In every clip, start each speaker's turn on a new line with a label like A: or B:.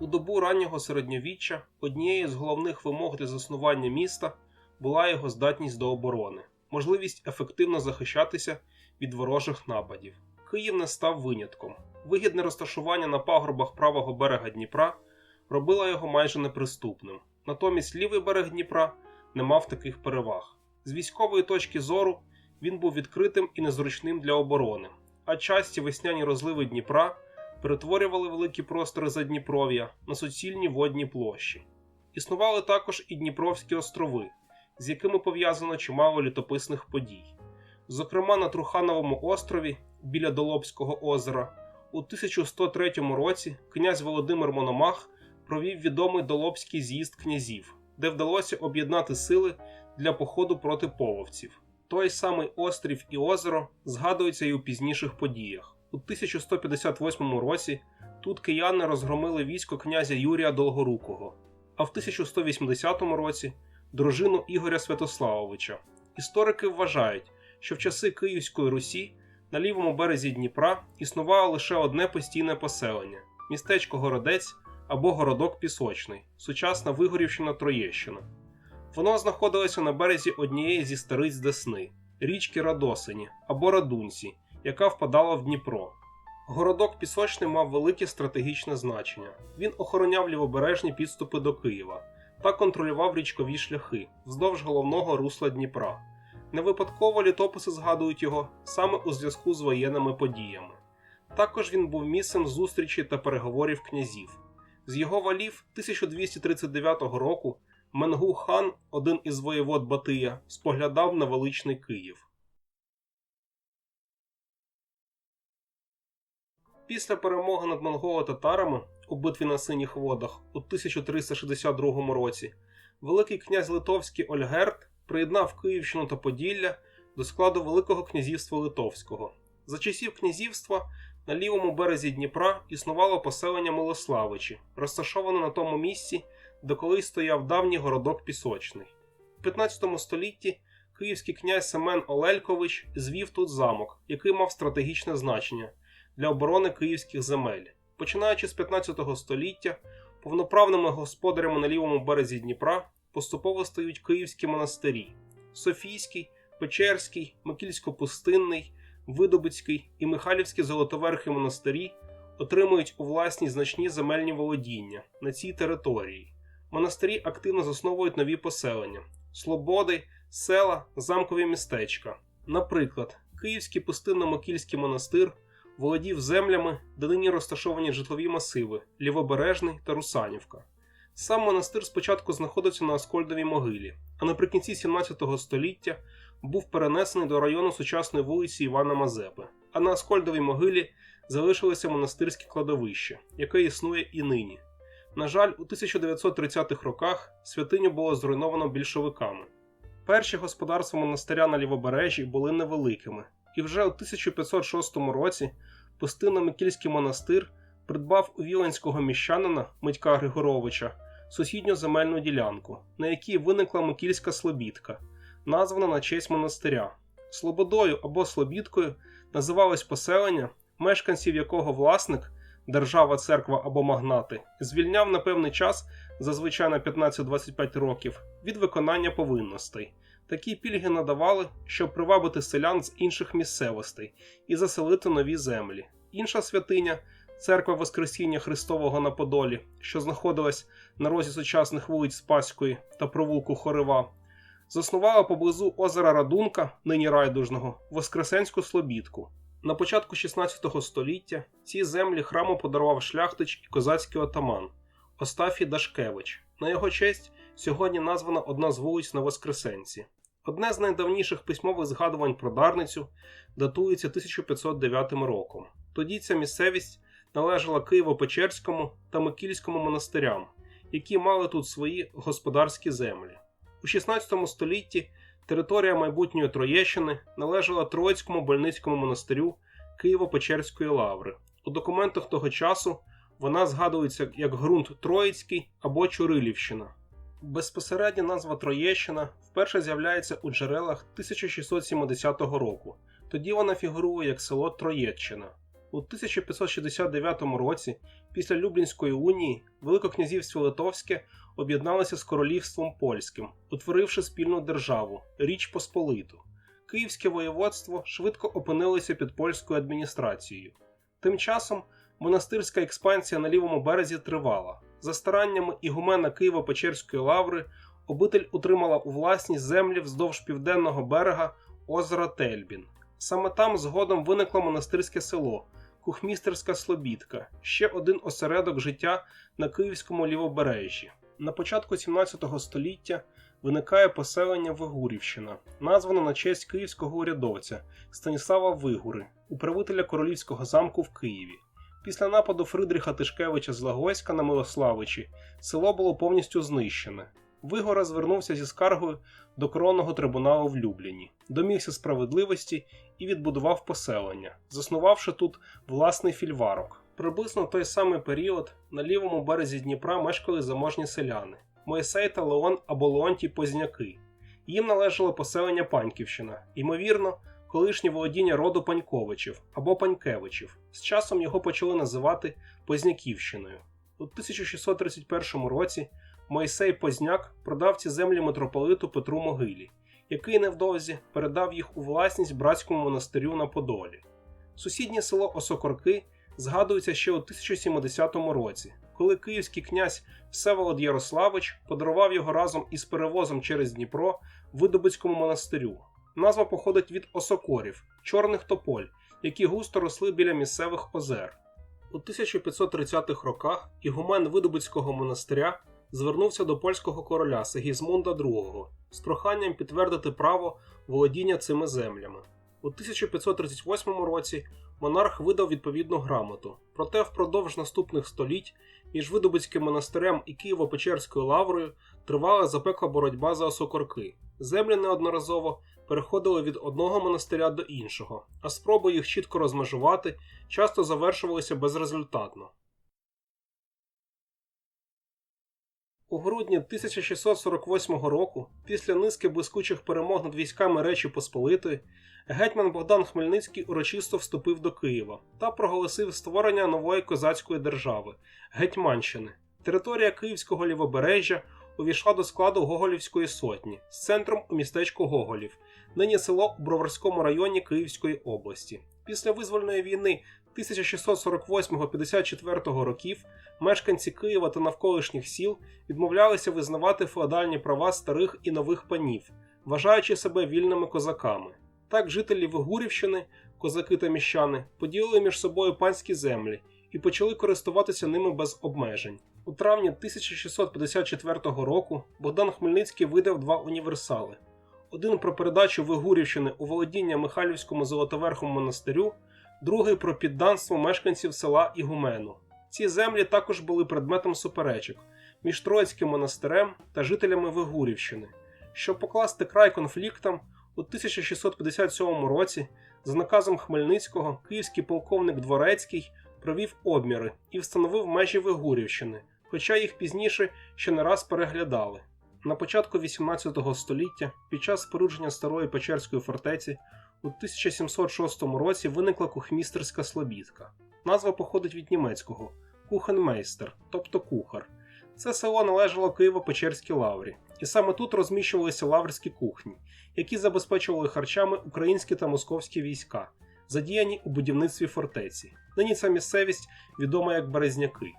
A: У добу раннього середньовіччя однією з головних вимог для заснування міста була його здатність до оборони, можливість ефективно захищатися від ворожих нападів. Київ не став винятком. Вигідне розташування на пагорбах правого берега Дніпра робило його майже неприступним. Натомість лівий берег Дніпра не мав таких переваг. З військової точки зору він був відкритим і незручним для оборони, а часті весняні розливи Дніпра перетворювали великі простори Задніпров'я на суцільні водні площі. Існували також і Дніпровські острови, з якими пов'язано чимало літописних подій. Зокрема, на Трухановому острові біля Долобського озера у 1103 році князь Володимир Мономах провів відомий Долобський з'їзд князів, де вдалося об'єднати сили для походу проти половців. Той самий острів і озеро згадуються і у пізніших подіях. У 1158 році тут кияни розгромили військо князя Юрія Долгорукого, а в 1180 році дружину Ігоря Святославовича. Історики вважають, що в часи Київської Русі на лівому березі Дніпра існувало лише одне постійне поселення містечко Городець або Городок Пісочний, сучасна Вигорівщина Троєщина. Воно знаходилося на березі однієї зі стариць Десни, річки Радосині або Радунці, яка впадала в Дніпро. Городок Пісочний мав велике стратегічне значення. Він охороняв лівобережні підступи до Києва та контролював річкові шляхи вздовж головного русла Дніпра. Не випадково літописи згадують його саме у зв'язку з воєнними подіями. Також він був місцем зустрічі та переговорів князів. З його валів 1239 року Менгу хан, один із воєвод Батия, споглядав на величний Київ. Після перемоги над монголо-татарами у битві на синіх водах у 1362 році Великий князь Литовський Ольгерт приєднав Київщину та Поділля до складу Великого князівства Литовського. За часів князівства на лівому березі Дніпра існувало поселення Милославичі, розташоване на тому місці, де колись стояв давній городок Пісочний. У 15 столітті київський князь Семен Олелькович звів тут замок, який мав стратегічне значення для оборони київських земель. Починаючи з 15 століття, повноправними господарями на лівому березі Дніпра поступово стають київські монастирі: Софійський, Печерський, Микільсько-Пустинний, Видобицький і Михайлівський золотоверхи монастирі отримують у власні значні земельні володіння на цій території. Монастирі активно засновують нові поселення: Слободи, села, замкові містечка. Наприклад, Київський пустинно-Мокільський монастир володів землями, де нині розташовані житлові масиви Лівобережний та Русанівка. Сам монастир спочатку знаходився на Аскольдовій могилі, а наприкінці 17 століття був перенесений до району сучасної вулиці Івана Мазепи, а на Аскольдовій могилі залишилося монастирське кладовище, яке існує і нині. На жаль, у 1930-х роках святиню було зруйновано більшовиками. Перші господарства монастиря на лівобережжі були невеликими, і вже у 1506 році пустинно-Микільський монастир придбав у віленського міщанина Митька Григоровича сусідню земельну ділянку, на якій виникла Микільська Слобідка, названа на честь монастиря. Слободою або Слобідкою називалось поселення, мешканців якого власник, держава, церква або магнати, звільняв на певний час, зазвичай на 15-25 років, від виконання повинностей. Такі пільги надавали, щоб привабити селян з інших місцевостей і заселити нові землі. Інша святиня церква Воскресіння Христового на Подолі, що знаходилась на розі сучасних вулиць Спаської та провулку Хорива, заснувала поблизу озера Радунка, нині райдужного, Воскресенську Слобідку. На початку 16 століття ці землі храму подарував шляхтич і козацький отаман Остафій Дашкевич. На його честь сьогодні названа одна з вулиць на Воскресенці. Одне з найдавніших письмових згадувань про Дарницю датується 1509 роком. Тоді ця місцевість належала Києво-Печерському та Микільському монастирям, які мали тут свої господарські землі. У 16 столітті територія майбутньої Троєщини належала Троїцькому больницькому монастирю Києво-Печерської лаври. У документах того часу вона згадується як ґрунт Троїцький або Чурилівщина. Безпосередня назва Троєщина вперше з'являється у джерелах 1670 року. Тоді вона фігурує як село Троєччина. У 1569 році, після Люблінської унії, Великокнязівство Литовське об'єдналося з королівством польським, утворивши спільну державу Річ Посполиту. Київське воєводство швидко опинилося під польською адміністрацією. Тим часом монастирська експансія на лівому березі тривала. За стараннями ігумена Києво-Печерської лаври обитель утримала у власність землі вздовж південного берега озера Тельбін. Саме там згодом виникло монастирське село, Кухмістерська Слобідка, ще один осередок життя на Київському лівобережжі. На початку 17 століття виникає поселення Вигурівщина, назване на честь київського урядовця Станіслава Вигури, управителя королівського замку в Києві. Після нападу Фридріха Тишкевича з Лагойська на Милославичі село було повністю знищене. Вигора звернувся зі скаргою до коронного трибуналу в Любліні, домігся справедливості і відбудував поселення, заснувавши тут власний фільварок. Приблизно в той самий період на лівому березі Дніпра мешкали заможні селяни Моїсей та Леон або Леонтій Позняки. Їм належало поселення Паньківщина, ймовірно, колишнє володіння роду Паньковичів або Панькевичів. З часом його почали називати Позняківщиною. У 1631 році Мойсей Позняк продав ці землі митрополиту Петру Могилі, який невдовзі передав їх у власність братському монастирю на Подолі. Сусіднє село Осокорки згадується ще у 1070 році, коли київський князь Всеволод Ярославич подарував його разом із перевозом через Дніпро Видобицькому монастирю. Назва походить від осокорів, чорних тополь, які густо росли біля місцевих озер. У 1530-х роках ігумен Видобицького монастиря звернувся до польського короля Сигізмунда II з проханням підтвердити право володіння цими землями. У 1538 році монарх видав відповідну грамоту, проте впродовж наступних століть між Видобицьким монастирем і Києво-Печерською лаврою тривала запекла боротьба за осокорки. Землі неодноразово переходили від одного монастиря до іншого, а спроби їх чітко розмежувати часто завершувалися безрезультатно. У грудні 1648 року, після низки блискучих перемог над військами Речі Посполитої, гетьман Богдан Хмельницький урочисто вступив до Києва та проголосив створення нової козацької держави Гетьманщини. Територія Київського лівобережжя увійшла до складу Гоголівської сотні з центром у містечку Гоголів, нині село у Броварському районі Київської області. Після визвольної війни 1648-54 років мешканці Києва та навколишніх сіл відмовлялися визнавати феодальні права старих і нових панів, вважаючи себе вільними козаками. Так жителі Вигурівщини, козаки та міщани, поділили між собою панські землі і почали користуватися ними без обмежень. У травні 1654 року Богдан Хмельницький видав два універсали: один про передачу Вигурівщини у володіння Михайлівському Золотоверхому монастирю, другий про підданство мешканців села Ігумену. Ці землі також були предметом суперечок між Троїцьким монастирем та жителями Вигурівщини. Щоб покласти край конфліктам, у 1657 році, за наказом Хмельницького, київський полковник Дворецький провів обміри і встановив межі Вигурівщини, хоча їх пізніше ще не раз переглядали. На початку XVIII століття, під час спорудження старої Печерської фортеці, у 1706 році виникла кухмістерська слобідка. Назва походить від німецького кухенмейстер, тобто кухар. Це село належало Києво-Печерській лаврі, і саме тут розміщувалися лаврські кухні, які забезпечували харчами українські та московські війська, задіяні у будівництві фортеці. Нині ця місцевість відома як Березняки.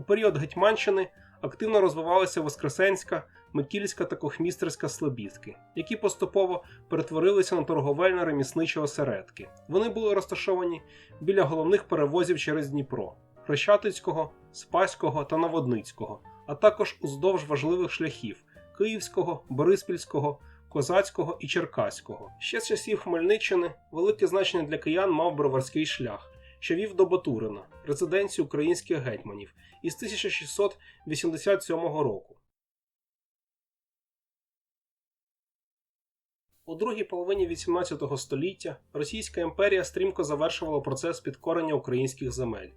A: У період Гетьманщини активно розвивалися Воскресенська, Микільська та Кохмістерська слобідки, які поступово перетворилися на торговельно-ремісничі осередки. Вони були розташовані біля головних перевозів через Дніпро Хрещатицького, Спаського та Наводницького, а також уздовж важливих шляхів Київського, Бориспільського, Козацького і Черкаського. Ще з часів Хмельниччини велике значення для киян мав броварський шлях, що вів до Батурина, резиденцію українських гетьманів, із 1687 року. У другій половині XVIII століття Російська імперія стрімко завершувала процес підкорення українських земель.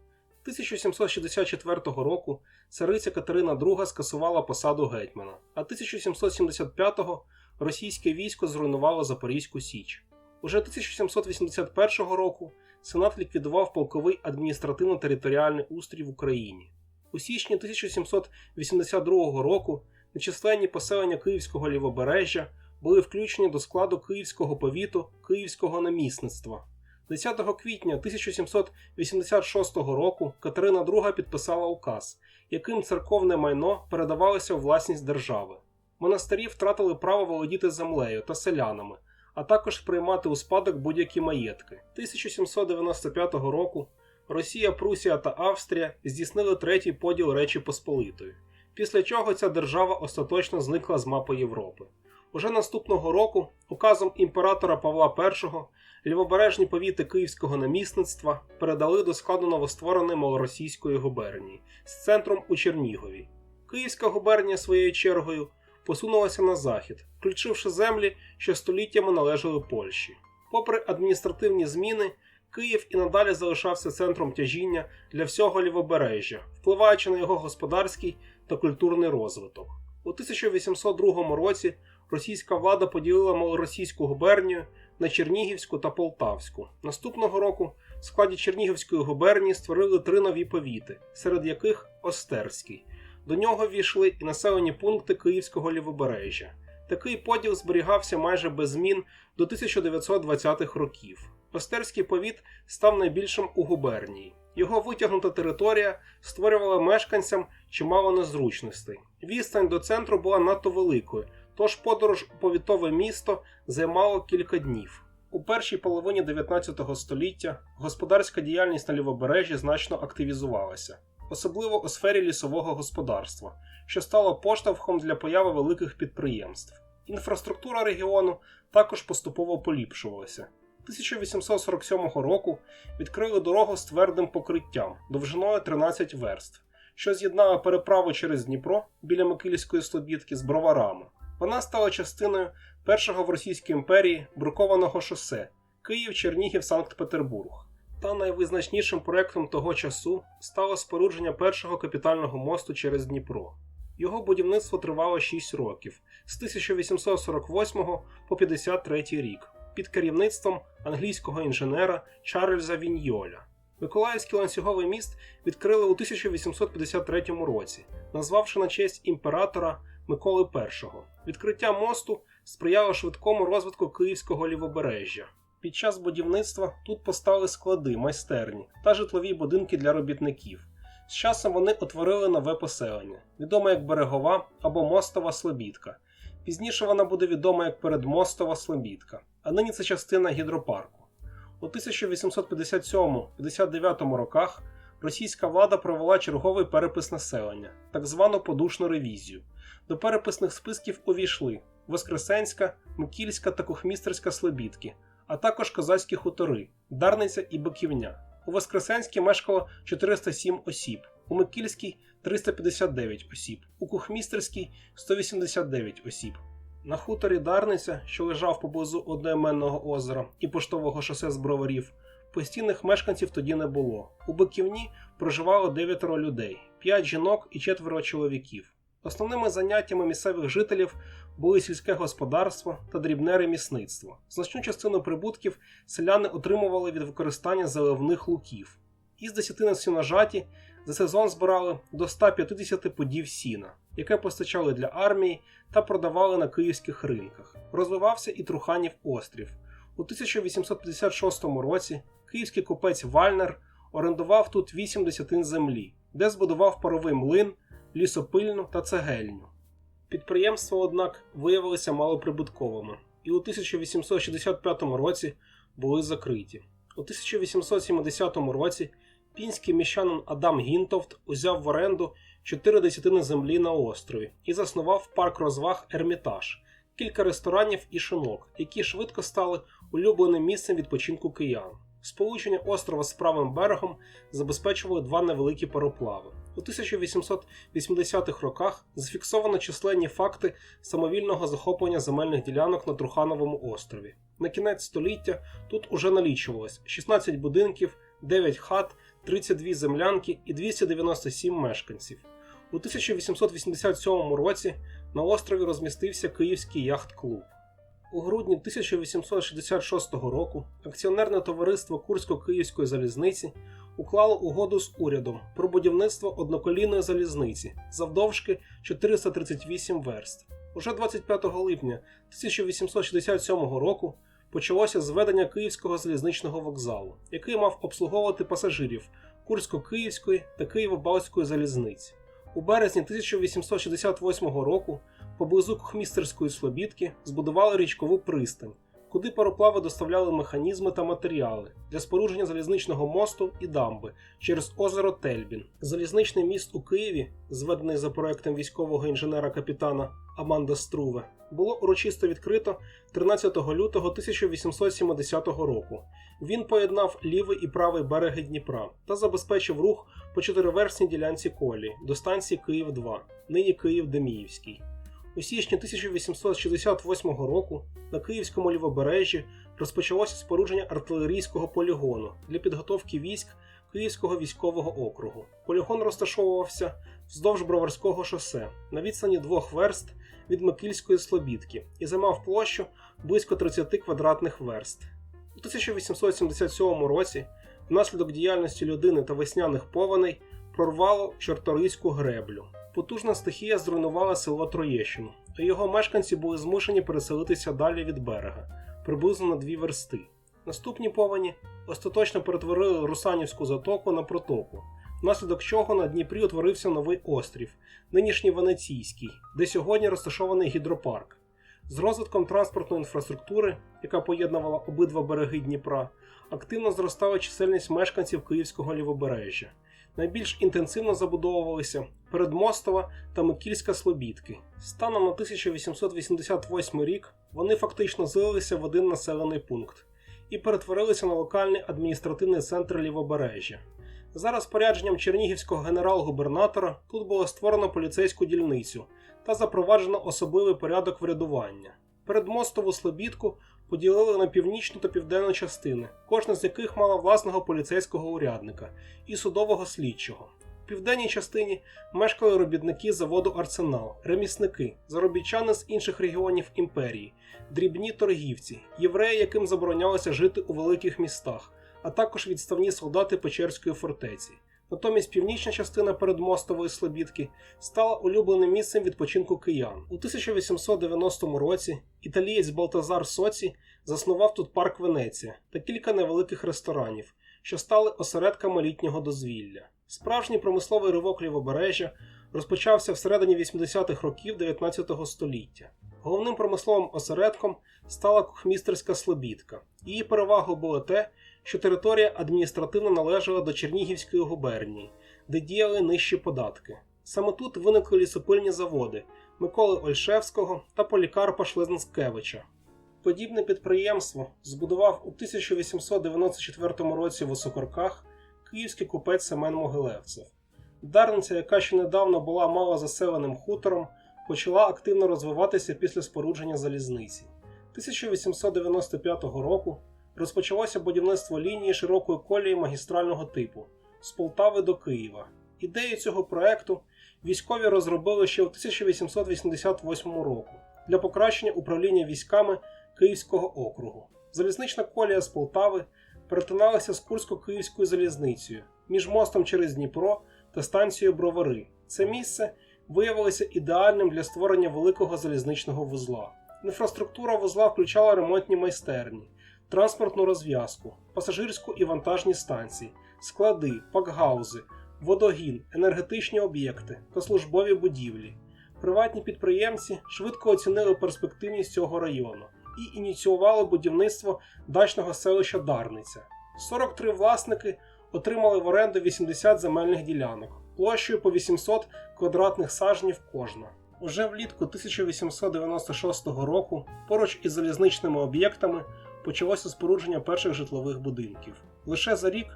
A: 1764 року цариця Катерина II скасувала посаду гетьмана, а 1775-го російське військо зруйнувало Запорізьку Січ. Уже 1781 року Сенат ліквідував полковий адміністративно-територіальний устрій в Україні. У січні 1782 року нечисленні поселення Київського лівобережжя були включені до складу Київського повіту Київського намісництва. 10 квітня 1786 року Катерина II підписала указ, яким церковне майно передавалося у власність держави. Монастирі втратили право володіти землею та селянами, а також приймати у спадок будь-які маєтки. 1795 року Росія, Прусія та Австрія здійснили третій поділ Речі Посполитої, після чого ця держава остаточно зникла з мапи Європи. Уже наступного року указом імператора Павла І лівобережні повіти Київського намісництва передали до складу новоствореної малоросійської губернії з центром у Чернігові. Київська губернія своєю чергою посунулася на захід, включивши землі, що століттями належали Польщі. Попри адміністративні зміни, Київ і надалі залишався центром тяжіння для всього лівобережжя, впливаючи на його господарський та культурний розвиток. У 1802 році російська влада поділила малоросійську губернію на Чернігівську та Полтавську. Наступного року в складі Чернігівської губернії створили три нові повіти, серед яких Остерський. До нього ввійшли і населені пункти Київського лівобережжя. Такий поділ зберігався майже без змін до 1920-х років. Остерський повіт став найбільшим у губернії. Його витягнута територія створювала мешканцям чимало незручностей. Відстань до центру була надто великою, тож подорож у повітове місто займало кілька днів. У першій половині 19 століття господарська діяльність на лівобережжі значно активізувалася, особливо у сфері лісового господарства, що стало поштовхом для появи великих підприємств. Інфраструктура регіону також поступово поліпшувалася. 1847 року відкрили дорогу з твердим покриттям довжиною 13 верств, що з'єднала переправу через Дніпро біля Микильської Слобідки з броварами. Вона стала частиною першого в Російській імперії брукованого шосе Київ, Чернігів, Санкт-Петербург. Та найвизначнішим проектом того часу стало спорудження першого капітального мосту через Дніпро. Його будівництво тривало 6 років з 1848 по 53 рік під керівництвом англійського інженера Чарльза Віньйоля. Миколаївський ланцюговий міст відкрили у 1853 році, назвавши на честь імператора Миколи І. Відкриття мосту сприяло швидкому розвитку Київського лівобережжя. Під час будівництва тут постали склади, майстерні та житлові будинки для робітників. З часом вони утворили нове поселення, відоме як берегова або мостова слобідка. Пізніше вона буде відома як передмостова слобідка, а нині це частина гідропарку. У 1857-59 роках російська влада провела черговий перепис населення, так звану подушну ревізію. До переписних списків увійшли Воскресенська, Микільська та Кухмістерська слобідки, а також козацькі хутори, Дарниця і Биківня. У Воскресенській мешкало 407 осіб, у Микільській 359 осіб, у Кухмістерській 189 осіб. На хуторі Дарниця, що лежав поблизу одноіменного озера і поштового шосе з броварів, постійних мешканців тоді не було. У Биківні проживало дев'ятеро людей, п'ять жінок і четверо чоловіків. Основними заняттями місцевих жителів були сільське господарство та дрібне ремісництво. Значну частину прибутків селяни отримували від використання заливних луків. Із десятини сіножаті за сезон збирали до 150 подів сіна, яке постачали для армії та продавали на київських ринках. Розвивався і Труханів острів. У 1856 році київський купець Вальнер орендував тут 8 десятин землі, де збудував паровий млин, лісопильну та цегельню. Підприємства, однак, виявилися малоприбутковими і у 1865 році були закриті. У 1870 році пінський міщанин Адам Гінтовт узяв в оренду 4 десятини землі на острові і заснував парк розваг Ермітаж, кілька ресторанів і шинок, які швидко стали улюбленим місцем відпочинку киян. Сполучення острова з правим берегом забезпечували два невеликі пароплави. У 1880-х роках зафіксовано численні факти самовільного захоплення земельних ділянок на Трухановому острові. На кінець століття тут уже налічувалось 16 будинків, 9 хат, 32 землянки і 297 мешканців. У 1887 році на острові розмістився Київський яхт-клуб. У грудні 1866 року акціонерне товариство Курсько-Київської залізниці уклало угоду з урядом про будівництво одноколійної залізниці завдовжки 438 верст. Уже 25 липня 1867 року почалося зведення Київського залізничного вокзалу, який мав обслуговувати пасажирів Курсько-Київської та Києво-Балтської залізниць. У березні 1868 року поблизу Кохмістерської Слобідки збудували річкову пристань, куди пароплави доставляли механізми та матеріали для спорудження залізничного мосту і дамби через озеро Тельбін. Залізничний міст у Києві, зведений за проектом військового інженера капітана Аманда Струве, було урочисто відкрито 13 лютого 1870 року. Він поєднав лівий і правий береги Дніпра та забезпечив рух по чотириверсній ділянці колії до станції Київ 2 нині Київ Деміївський. У січні 1868 року на Київському лівобережжі розпочалося спорудження артилерійського полігону для підготовки військ Київського військового округу. Полігон розташовувався вздовж Броварського шосе на відстані двох верст від Микільської Слобідки і займав площу близько 30 квадратних верст. У 1877 році, внаслідок діяльності людини та весняних повеней, прорвало Чорторийську греблю. Потужна стихія зруйнувала село Троєщину, а його мешканці були змушені переселитися далі від берега, приблизно на дві версти. Наступні повені остаточно перетворили Русанівську затоку на протоку, внаслідок чого на Дніпрі утворився новий острів, нинішній Венеційський, де сьогодні розташований гідропарк. З розвитком транспортної інфраструктури, яка поєднувала обидва береги Дніпра, активно зростала чисельність мешканців Київського лівобережжя. Найбільш інтенсивно забудовувалися Передмостова та Микільська Слобідки. Станом на 1888 рік вони фактично злилися в один населений пункт і перетворилися на локальний адміністративний центр лівобережжя. За розпорядженням чернігівського генерал-губернатора тут було створено поліцейську дільницю та запроваджено особливий порядок врядування. Передмостову Слобідку поділили на північну та південну частини, кожна з яких мала власного поліцейського урядника і судового слідчого. В південній частині мешкали робітники заводу Арсенал, ремісники, заробітчани з інших регіонів імперії, дрібні торгівці, євреї, яким заборонялося жити у великих містах, а також відставні солдати Печерської фортеці. Натомість північна частина передмостової Слобідки стала улюбленим місцем відпочинку киян. У 1890 році італієць Балтазар Соці заснував тут парк Венеція та кілька невеликих ресторанів, що стали осередками літнього дозвілля. Справжній промисловий ривок лівобережжя розпочався всередині 80-х років 19 століття. Головним промисловим осередком стала Кухмістерська Слобідка. Її перевагою було те, що територія адміністративно належала до Чернігівської губернії, де діяли нижчі податки. Саме тут виникли лісопильні заводи Миколи Ольшевського та Полікарпа Шлезнскевича. Подібне підприємство збудував у 1894 році в Осокорках київський купець Семен Могилевцев. Дарниця, яка ще недавно була малозаселеним хутором, почала активно розвиватися після спорудження залізниці. 1895 року розпочалося будівництво лінії широкої колії магістрального типу з Полтави до Києва. Ідею цього проекту військові розробили ще у 1888 року для покращення управління військами Київського округу. Залізнична колія з Полтави перетиналася з Курсько-Київською залізницею між мостом через Дніпро та станцією Бровари. Це місце виявилося ідеальним для створення великого залізничного вузла. Інфраструктура вузла включала ремонтні майстерні, транспортну розв'язку, пасажирську і вантажні станції, склади, пакгаузи, водогін, енергетичні об'єкти та службові будівлі. Приватні підприємці швидко оцінили перспективність цього району і ініціювали будівництво дачного селища Дарниця. 43 власники отримали в оренду 80 земельних ділянок площею по 800 квадратних сажнів кожна. Уже влітку 1896 року поруч із залізничними об'єктами почалося спорудження перших житлових будинків. Лише за рік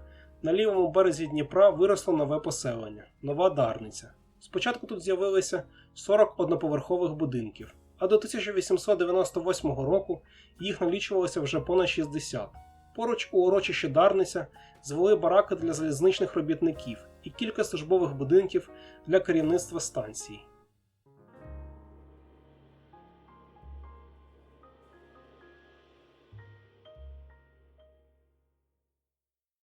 A: на лівому березі Дніпра виросло нове поселення нова Дарниця. Спочатку тут з'явилися 40 одноповерхових будинків, а до 1898 року їх налічувалося вже понад 60. Поруч у урочищі Дарниця звели бараки для залізничних робітників і кілька службових будинків для керівництва станції.